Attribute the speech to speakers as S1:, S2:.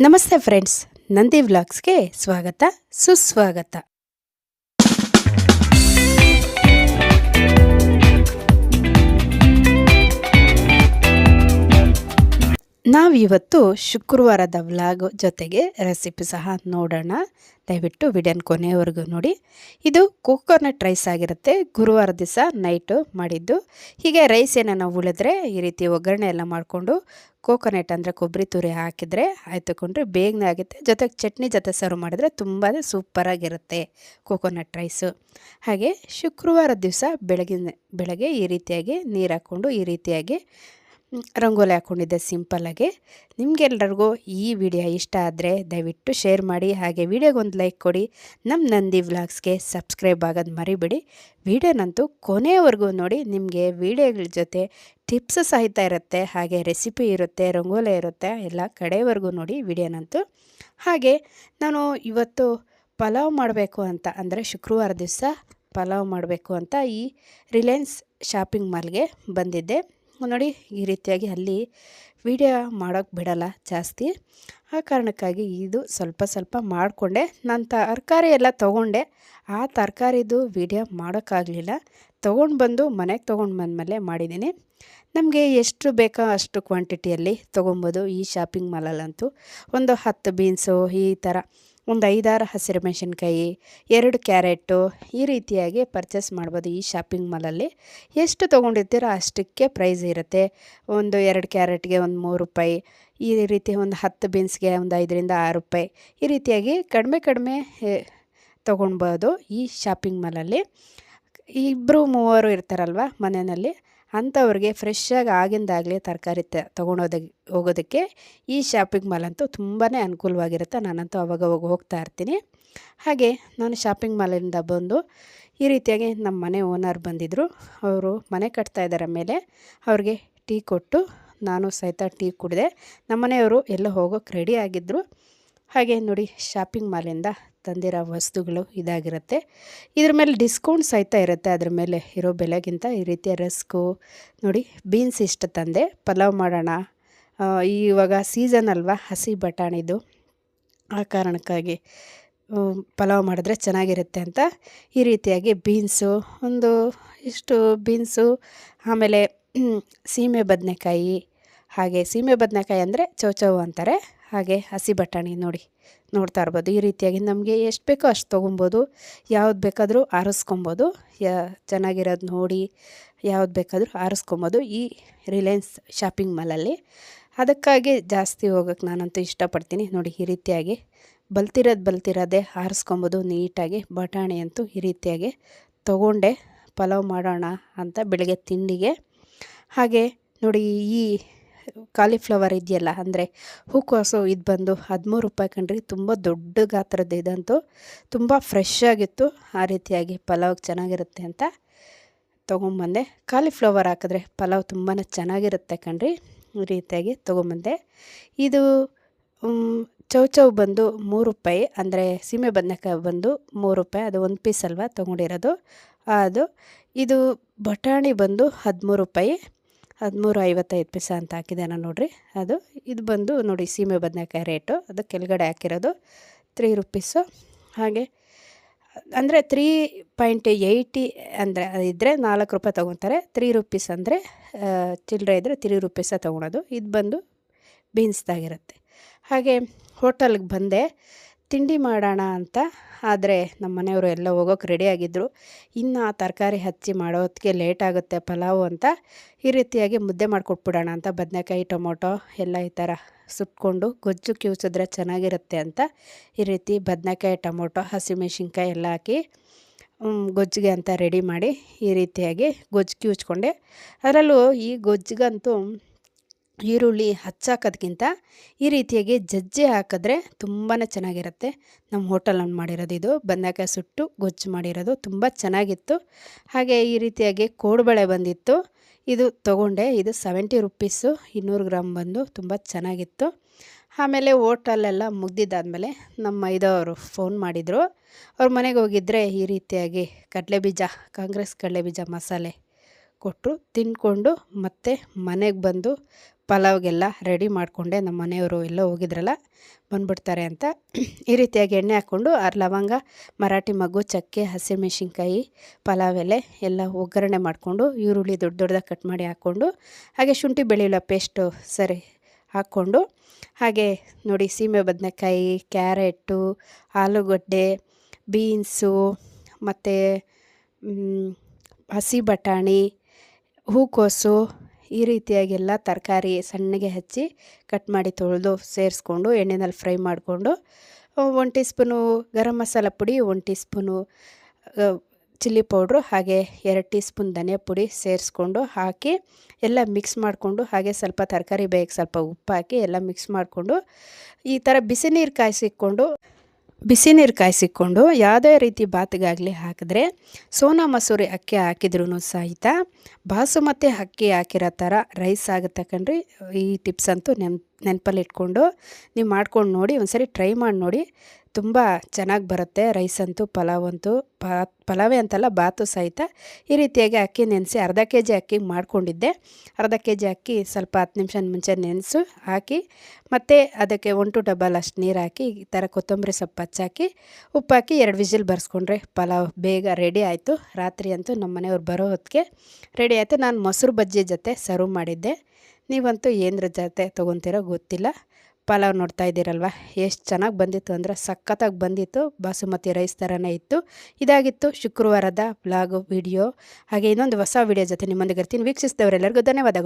S1: ನಮಸ್ತೆ ಫ್ರೆಂಡ್ಸ್ ನಂದಿ ವ್ಲಾಗ್ಸ್ಗೆ ಸ್ವಾಗತ ಸುಸ್ವಾಗತ. ನಾವಿವತ್ತು ಶುಕ್ರವಾರದ ವ್ಲಾಗ್ ಜೊತೆಗೆ ರೆಸಿಪಿ ಸಹ ನೋಡೋಣ. ದಯವಿಟ್ಟು ವಿಡಿಯೋನ ಕೊನೆಯವರೆಗೂ ನೋಡಿ. ಇದು ಕೋಕೋನಟ್ ರೈಸ್ ಆಗಿರುತ್ತೆ. ಗುರುವಾರ ದಿವಸ ನೈಟು ಮಾಡಿದ್ದು. ಹೀಗೆ ರೈಸ್ ನಾವು ಉಳಿದ್ರೆ ಈ ರೀತಿ ಒಗ್ಗರಣೆ ಎಲ್ಲ ಮಾಡಿಕೊಂಡು ಕೋಕೋನಟ್ ಅಂದರೆ ಕೊಬ್ಬರಿ ತುರಿ ಹಾಕಿದರೆ ಆಯ್ತುಕೊಂಡ್ರೆ ಬೇಗನೆ ಆಗುತ್ತೆ. ಜೊತೆಗೆ ಚಟ್ನಿ ಜೊತೆ ಸರ್ವ್ ಮಾಡಿದ್ರೆ ತುಂಬಾ ಸೂಪರಾಗಿರುತ್ತೆ ಕೋಕೋನಟ್ ರೈಸು. ಹಾಗೆ ಶುಕ್ರವಾರ ದಿವಸ ಬೆಳಗಿನ, ಬೆಳಗ್ಗೆ ಈ ರೀತಿಯಾಗಿ ನೀರು ಹಾಕ್ಕೊಂಡು ಈ ರೀತಿಯಾಗಿ ರಂಗೋಲಿ ಹಾಕ್ಕೊಂಡಿದ್ದೆ ಸಿಂಪಲ್ಲಾಗಿ ನಿಮಗೆಲ್ಲರಿಗೂ ಈ ವಿಡಿಯೋ ಇಷ್ಟ ಆದರೆ ದಯವಿಟ್ಟು ಶೇರ್ ಮಾಡಿ, ಹಾಗೆ ವಿಡಿಯೋಗೊಂದು ಲೈಕ್ ಕೊಡಿ. ನಮ್ಮ ನಂದಿ ವ್ಲಾಗ್ಸ್ಗೆ ಸಬ್ಸ್ಕ್ರೈಬ್ ಆಗೋದು ಮರಿಬಿಡಿ. ವಿಡಿಯೋನಂತೂ ಕೊನೆಯವರೆಗೂ ನೋಡಿ, ನಿಮಗೆ ವಿಡಿಯೋಗಳ ಜೊತೆ ಟಿಪ್ಸ್ ಸಹಿತ ಇರುತ್ತೆ, ಹಾಗೆ ರೆಸಿಪಿ ಇರುತ್ತೆ, ರಂಗೋಲಿ ಇರುತ್ತೆ, ಎಲ್ಲ ಕಡೆಯವರೆಗೂ ನೋಡಿ ವಿಡಿಯೋನಂತೂ. ಹಾಗೆ ನಾನು ಇವತ್ತು ಪಲಾವ್ ಮಾಡಬೇಕು ಅಂತ, ಅಂದರೆ ಶುಕ್ರವಾರ ದಿವಸ ಪಲಾವ್ ಮಾಡಬೇಕು ಅಂತ ಈ ರಿಲಯನ್ಸ್ ಶಾಪಿಂಗ್ ಮಾಲ್ಗೆ ಬಂದಿದ್ದೆ. ನೋಡಿ, ಈ ರೀತಿಯಾಗಿ ಅಲ್ಲಿ ವಿಡಿಯೋ ಮಾಡೋಕ್ಕೆ ಬಿಡಲ್ಲ ಜಾಸ್ತಿ. ಆ ಕಾರಣಕ್ಕಾಗಿ ಇದು ಸ್ವಲ್ಪ ಸ್ವಲ್ಪ ಮಾಡಿಕೊಂಡೆ. ನಾನು ತರಕಾರಿ ಎಲ್ಲ ತೊಗೊಂಡೆ. ಆ ತರಕಾರಿದು ವಿಡಿಯೋ ಮಾಡೋಕ್ಕಾಗಲಿಲ್ಲ. ತೊಗೊಂಡು ಬಂದು ಮನೆಗೆ ತೊಗೊಂಡು ಬಂದಮೇಲೆ ಮಾಡಿದ್ದೀನಿ ನಮಗೆ ಎಷ್ಟು ಬೇಕೋ ಅಷ್ಟು ಕ್ವಾಂಟಿಟಿಯಲ್ಲಿ ತೊಗೊಬೋದು ಈ ಶಾಪಿಂಗ್ ಮಾಲಲ್ಲಂತೂ ಒಂದು ಹತ್ತು ಬೀನ್ಸು ಈ ಥರ ಒಂದು ಐದಾರು ಹಸಿರು ಮೆಣಸಿನ್ಕಾಯಿ, ಎರಡು ಕ್ಯಾರೆಟು ಈ ರೀತಿಯಾಗಿ ಪರ್ಚೇಸ್ ಮಾಡ್ಬೋದು ಈ ಶಾಪಿಂಗ್ ಮಾಲಲ್ಲಿ. ಎಷ್ಟು ತೊಗೊಂಡಿರ್ತೀರೋ ಅಷ್ಟಕ್ಕೆ ಪ್ರೈಸ್ ಇರುತ್ತೆ. ಒಂದು ಎರಡು ಕ್ಯಾರೆಟ್ಗೆ ಒಂದು ಮೂರು ರೂಪಾಯಿ, ಈ ರೀತಿ ಒಂದು ಹತ್ತು ಬೀನ್ಸ್ಗೆ ಒಂದು ಐದರಿಂದ ಆರು ರೂಪಾಯಿ, ಈ ರೀತಿಯಾಗಿ ಕಡಿಮೆ ಕಡಿಮೆ ತೊಗೊಳ್ಬೋದು ಈ ಶಾಪಿಂಗ್ ಮಾಲಲ್ಲಿ. ಇಬ್ಬರು ಮೂವರು ಇರ್ತಾರಲ್ವ ಮನೆಯಲ್ಲಿ ಅಂಥವ್ರಿಗೆ ಫ್ರೆಶ್ಶಾಗಿ ಆಗಿಂದಾಗಲೇ ತರಕಾರಿ ತ ತೊಗೊಂಡೋದಕ್ಕೆ ಹೋಗೋದಕ್ಕೆ ಈ ಶಾಪಿಂಗ್ ಮಾಲ್ ಅಂತೂ ತುಂಬಾ ಅನುಕೂಲವಾಗಿರುತ್ತೆ. ನಾನಂತೂ ಅವಾಗವಾಗ ಹೋಗ್ತಾ ಇರ್ತೀನಿ. ಹಾಗೆ ನಾನು ಶಾಪಿಂಗ್ ಮಾಲಿಂದ ಬಂದು ಈ ರೀತಿಯಾಗಿ ನಮ್ಮ ಮನೆ ಓನರ್ ಬಂದಿದ್ದರು ಅವರು ಮನೆ ಕಟ್ತಾ ಇದ್ದಾರೆ ಮೇಲೆ ಅವ್ರಿಗೆ ಟೀ ಕೊಟ್ಟು ನಾನು ಸಹಿತ ಟೀ ಕುಡಿದೆ. ನಮ್ಮ ಮನೆಯವರು ಎಲ್ಲ ಹೋಗೋಕ್ಕೆ ರೆಡಿ ಆಗಿದ್ದರು ಹಾಗೆ ನೋಡಿ ಶಾಪಿಂಗ್ ಮಾಲಿಂದ ತಂದಿರೋ ವಸ್ತುಗಳು ಇದಾಗಿರುತ್ತೆ. ಇದ್ರ ಮೇಲೆ ಡಿಸ್ಕೌಂಟ್ ಸಹಿತ ಇರುತ್ತೆ. ಅದ್ರ ಮೇಲೆ ಇರೋ ಬೆಲೆಗಿಂತ ಈ ರೀತಿಯ ರಸ್ಕು, ನೋಡಿ, ಬೀನ್ಸ್ ಇಷ್ಟು ತಂದೆ. ಪಲಾವ್ ಮಾಡೋಣ. ಇವಾಗ ಸೀಸನ್ ಅಲ್ವಾ? ಹಸಿ ಬಟಾಣಿದು. ಆ ಕಾರಣಕ್ಕಾಗಿ ಪಲಾವ್ ಮಾಡಿದ್ರೆ ಚೆನ್ನಾಗಿರುತ್ತೆ ಅಂತ ಈ ರೀತಿಯಾಗಿ ಬೀನ್ಸು, ಒಂದು ಇಷ್ಟು ಬೀನ್ಸು, ಆಮೇಲೆ ಸೀಮೆ ಬದನೆಕಾಯಿ. ಹಾಗೆ ಸೀಮೆ ಬದನೆಕಾಯಿ ಅಂದರೆ ಚೌಚೌ ಅಂತಾರೆ. ಹಾಗೆ ಹಸಿ ಬಟಾಣಿ ನೋಡಿ. ನೋಡ್ತಾ ಇರ್ಬೋದು. ಈ ರೀತಿಯಾಗಿ ನಮಗೆ ಎಷ್ಟು ಬೇಕೋ ಅಷ್ಟು ತೊಗೊಬೋದು. ಯಾವ್ದು ಬೇಕಾದರೂ ಆರಿಸ್ಕೊಬೋದು. ಯಾ, ಚೆನ್ನಾಗಿರೋದು ನೋಡಿ ಯಾವ್ದು ಬೇಕಾದರೂ ಆರಿಸ್ಕೊಬೋದು ಈ ರಿಲಯನ್ಸ್ ಶಾಪಿಂಗ್ ಮಾಲಲ್ಲಿ. ಅದಕ್ಕಾಗಿ ಜಾಸ್ತಿ ಹೋಗೋಕ್ಕೆ ನಾನಂತೂ ಇಷ್ಟಪಡ್ತೀನಿ. ನೋಡಿ, ಈ ರೀತಿಯಾಗಿ ಬಲ್ತಿರೋದು ಬಲ್ತಿರೋದೇ ಆರಿಸ್ಕೊಬೋದು. ನೀಟಾಗಿ ಬಟಾಣಿ ಅಂತೂ ಈ ರೀತಿಯಾಗಿ ತೊಗೊಂಡೆ. ಪಲಾವ್ ಮಾಡೋಣ ಅಂತ ಬೆಳಗ್ಗೆ ತಿಂಡಿಗೆ. ಹಾಗೆ ನೋಡಿ, ಈ ಕಾಲಿಫ್ಲವರ್ ಇದೆಯಲ್ಲ, ಅಂದರೆ ಹೂಕೋಸು ಇದು ಬಂದು ಹದಿಮೂರು ರೂಪಾಯಿ ಕಂಡ್ರಿ ತುಂಬ ದೊಡ್ಡ ಗಾತ್ರದ್ದು ಇದಂತೂ ತುಂಬ ಫ್ರೆಶ್ ಆಗಿತ್ತು. ಆ ರೀತಿಯಾಗಿ ಪಲಾವ್ಗೆ ಚೆನ್ನಾಗಿರುತ್ತೆ ಅಂತ ತೊಗೊಂಬಂದೆ. ಕಾಲಿಫ್ಲವರ್ ಹಾಕಿದ್ರೆ ಪಲಾವ್ ತುಂಬಾ ಚೆನ್ನಾಗಿರುತ್ತೆ ಕಣ್ರಿ ಈ ರೀತಿಯಾಗಿ ತೊಗೊಂಬಂದೆ. ಇದು ಚೌಚೌ ಬಂದು ಮೂರು ರೂಪಾಯಿ, ಅಂದರೆ ಸೀಮೆ ಬದನೆಕಾಯಿ ಬಂದು ಮೂರು ರೂಪಾಯಿ, ಅದು ಒಂದು ಪೀಸ್ ಅಲ್ವಾ ತೊಗೊಂಡಿರೋದು. ಅದು, ಇದು ಬಟಾಣಿ ಬಂದು ಹದಿಮೂರು ರೂಪಾಯಿ. ಹದಿಮೂರು ಐವತ್ತೈದು ಪೈಸ ಅಂತ ಹಾಕಿದ್ದಾನೆ ನೋಡಿರಿ. ಅದು ಇದು ಬಂದು ನೋಡಿ ಸೀಮೆ ಬದನೆಕಾಯಿ ರೇಟು. ಅದು ಕೆಳಗಡೆ ಹಾಕಿರೋದು ತ್ರೀ ರುಪೀಸು ಹಾಗೆ ಅಂದರೆ ತ್ರೀ ಪಾಯಿಂಟ್ ಏಯ್ಟಿ ಅಂದರೆ ಇದ್ದರೆ ನಾಲ್ಕು ರೂಪಾಯಿ ತೊಗೊತಾರೆ. ತ್ರೀ ರುಪೀಸ್ ಅಂದರೆ ಚಿಲ್ಲರೆ ಇದ್ದರೆ ತ್ರೀ ರುಪೀಸ ತೊಗೊಳೋದು. ಇದು ಬಂದು ಬೀನ್ಸ್ದಾಗಿರುತ್ತೆ ಹಾಗೆ ಹೋಟೆಲ್ಗೆ ಬಂದೆ. ತಿಂಡಿ ಮಾಡೋಣ ಅಂತ. ಆದರೆ ನಮ್ಮ ಮನೆಯವರು ಎಲ್ಲ ಹೋಗೋಕೆ ರೆಡಿಯಾಗಿದ್ದರು ಇನ್ನು ಆ ತರಕಾರಿ ಹಚ್ಚಿ ಮಾಡೋದಕ್ಕೆ ಲೇಟ್ ಆಗುತ್ತೆ ಪಲಾವು ಅಂತ. ಈ ರೀತಿಯಾಗಿ ಮುದ್ದೆ ಮಾಡಿಕೊಟ್ಬಿಡೋಣ ಅಂತ ಬದನೆಕಾಯಿ, ಟೊಮೊಟೊ ಎಲ್ಲ ಈ ಥರ ಸುಟ್ಕೊಂಡು ಗೊಜ್ಜು ಕಿವುಚಿದ್ರೆ ಚೆನ್ನಾಗಿರುತ್ತೆ ಅಂತ ಈ ರೀತಿ ಬದನೆಕಾಯಿ, ಟೊಮೊಟೊ, ಹಸಿಮೆಣ್ಸಿನ್ಕಾಯಿ ಎಲ್ಲ ಹಾಕಿ ಗೊಜ್ಜಿಗೆ ಅಂತ ರೆಡಿ ಮಾಡಿ ಈ ರೀತಿಯಾಗಿ ಗೊಜ್ಜು ಕಿವುಚ್ಕೊಂಡೆ. ಅದರಲ್ಲೂ ಈ ಗೊಜ್ಜಿಗಂತೂ ಈರುಳ್ಳಿ ಹಚ್ಚಾಕೋದ್ಕಿಂತ ಈ ರೀತಿಯಾಗಿ ಜಜ್ಜಿ ಹಾಕಿದ್ರೆ ತುಂಬಾ ಚೆನ್ನಾಗಿರುತ್ತೆ. ನಮ್ಮ ಹೋಟೆಲಲ್ಲಿ ಮಾಡಿರೋದು ಇದು. ಬಂದಾಗ ಸುಟ್ಟು ಗೊಜ್ಜು ಮಾಡಿರೋದು ತುಂಬ ಚೆನ್ನಾಗಿತ್ತು. ಹಾಗೆ ಈ ರೀತಿಯಾಗಿ ಕೋಡುಬಳೆ ಬಂದಿತ್ತು. ಇದು ತೊಗೊಂಡೆ. ಇದು ಸೆವೆಂಟಿ ರುಪೀಸು ಇನ್ನೂರು ಗ್ರಾಮ್ ಬಂದು ತುಂಬ ಚೆನ್ನಾಗಿತ್ತು. ಆಮೇಲೆ ಹೋಟಲೆಲ್ಲ ಮುಗ್ದಿದ್ದಾದಮೇಲೆ ನಮ್ಮ ಇದವರು ಫೋನ್ ಮಾಡಿದರು. ಅವ್ರ ಮನೆಗೆ ಹೋಗಿದ್ದರೆ ಈ ರೀತಿಯಾಗಿ ಕಡಲೆಬೀಜ ಕಾಂಗ್ರೆಸ್ ಕಡಲೆಬೀಜ ಮಸಾಲೆ ಕೊಟ್ಟರು ತಿಂದ್ಕೊಂಡು ಮತ್ತೆ ಮನೆಗೆ ಬಂದು ಪಲಾವ್ಗೆಲ್ಲ ರೆಡಿ ಮಾಡಿಕೊಂಡೆ ನಮ್ಮ ಮನೆಯವರು ಎಲ್ಲೋ ಹೋಗಿದ್ರಲ್ಲ, ಬಂದ್ಬಿಡ್ತಾರೆ ಅಂತ. ಈ ರೀತಿಯಾಗಿ ಎಣ್ಣೆ ಹಾಕ್ಕೊಂಡು ಆರು ಲವಂಗ, ಮರಾಠಿ ಮಗು ಚಕ್ಕೆ, ಹಸಿಮೆಣ್ಸಿನ್ಕಾಯಿ, ಪಲಾವ್ ಎಲೆ ಎಲ್ಲ ಒಗ್ಗರಣೆ ಮಾಡಿಕೊಂಡು ಈರುಳ್ಳಿ ದೊಡ್ಡ ದೊಡ್ಡದಾಗಿ ಕಟ್ ಮಾಡಿ ಹಾಕ್ಕೊಂಡು, ಹಾಗೆ ಶುಂಠಿ ಬೆಳ್ಳುಳ್ಳಿ ಪೇಸ್ಟು ಸರಿ ಹಾಕ್ಕೊಂಡು, ಹಾಗೆ ನೋಡಿ ಸೀಮೆ ಬದನೆಕಾಯಿ, ಕ್ಯಾರೆಟು, ಆಲೂಗಡ್ಡೆ, ಬೀನ್ಸು, ಮತ್ತು ಹಸಿ ಬಟಾಣಿ, ಹೂಕೋಸು ಈ ರೀತಿಯಾಗೆಲ್ಲ ತರಕಾರಿ ಸಣ್ಣಗೆ ಹಚ್ಚಿ ಕಟ್ ಮಾಡಿ ತೊಳೆದು ಸೇರಿಸ್ಕೊಂಡು, ಎಣ್ಣೆನಲ್ಲಿ ಫ್ರೈ ಮಾಡಿಕೊಂಡು one teaspoon garam masala ಪುಡಿ one teaspoon chilli powder, ಹಾಗೆ ಎರಡು ಟೀ ಸ್ಪೂನ್ ಧನಿಯಾ ಪುಡಿ ಸೇರಿಸ್ಕೊಂಡು ಹಾಕಿ ಎಲ್ಲ ಮಿಕ್ಸ್ ಮಾಡಿಕೊಂಡು, ಹಾಗೆ ಸ್ವಲ್ಪ ತರಕಾರಿ ಬೇಯಕ್ಕೆ ಸ್ವಲ್ಪ ಉಪ್ಪು ಹಾಕಿ ಎಲ್ಲ ಮಿಕ್ಸ್ ಮಾಡಿಕೊಂಡು, ಈ ಥರ ಬಿಸಿ ನೀರು ಕಾಯಿಸಿಕೊಂಡು ಬಿಸಿ ನೀರು ಕಾಯಿಸಿಕೊಂಡು ಯಾವುದೇ ರೀತಿ ಬಾತಿಗಾಗಲಿ ಹಾಕಿದ್ರೆ ಸೋನಾ ಮಸೂರಿ ಅಕ್ಕಿ ಹಾಕಿದ್ರೂ ಸಹಿತ ಬಾಸುಮತಿ ಅಕ್ಕಿ ಹಾಕಿರೋ ಥರ ರೈಸ್ ಆಗುತ್ತೆ ಕಣ್ರಿ. ಈ ಟಿಪ್ಸ್ ಅಂತೂ ನೆನ್ ನೆನಪಲ್ಲಿ ಇಟ್ಕೊಂಡು ನೀವು ಮಾಡ್ಕೊಂಡು ನೋಡಿ, ಒಂದ್ಸರಿ ಟ್ರೈ ಮಾಡಿ ನೋಡಿ. ತುಂಬ ಚೆನ್ನಾಗಿ ಬರುತ್ತೆ, ರೈಸ್ ಅಂತೂ, ಪಲಾವ್ ಅಂತೂ ಪಲಾವೇ ಅಂತಲ್ಲ, ಬಾತು ಸಹಿತ ಈ ರೀತಿಯಾಗಿ ಅಕ್ಕಿ ನೆನೆಸಿ ಅರ್ಧ ಕೆ ಜಿ ಅಕ್ಕಿ ಮಾಡಿಕೊಂಡಿದ್ದೆ. ಅರ್ಧ ಕೆ ಜಿ ಅಕ್ಕಿ ಸ್ವಲ್ಪ ಹತ್ತು ನಿಮಿಷ ಮುಂಚೆ ನೆನೆಸು, ಹಾಕಿ ಮತ್ತು ಅದಕ್ಕೆ ಒನ್ ಟು ಡಬಲ್ ಅಷ್ಟು ನೀರು ಹಾಕಿ, ಈ ಥರ ಕೊತ್ತಂಬರಿ ಸೊಪ್ಪು ಹಚ್ಚಾಕಿ ಉಪ್ಪು ಹಾಕಿ ಎರಡು ವಿಜಿಲ್ ಬರ್ಸ್ಕೊಂಡ್ರೆ ಪಲಾವ್ ಬೇಗ ರೆಡಿ ಆಯಿತು. ರಾತ್ರಿ ಅಂತೂ ನಮ್ಮ ಮನೆಯವ್ರು ಬರೋ ಹೊತ್ತಿಗೆ ರೆಡಿ ಆಯಿತು. ನಾನು ಮೊಸರು ಬಜ್ಜಿ ಜೊತೆ ಸರ್ವ್ ಮಾಡಿದ್ದೆ. ನೀವಂತೂ ಏನರ ಜೊತೆ ತೊಗೊತೀರೋ ಗೊತ್ತಿಲ್ಲ. ಪಲಾವ್ ನೋಡ್ತಾ ಇದ್ದೀರಲ್ವ? ಎಷ್ಟು ಚೆನ್ನಾಗಿ ಬಂದಿತ್ತು ಅಂದರೆ ಸಖತ್ತಾಗಿ ಬಂದಿತ್ತು. ಬಾಸುಮತಿ ರೈಸ್ ಥರನೇ ಇತ್ತು. ಇದಾಗಿತ್ತು ಶುಕ್ರವಾರದ ಬ್ಲಾಗು ವಿಡಿಯೋ ಹಾಗೆ ಇನ್ನೊಂದು ಹೊಸ ವಿಡಿಯೋ ಜೊತೆ ನಿಮ್ಮೊಂದಿಗೆ ಇರ್ತೀನಿ. ವೀಕ್ಷಿಸಿದವರೆಲ್ಲರಿಗೂ ಧನ್ಯವಾದಗಳು.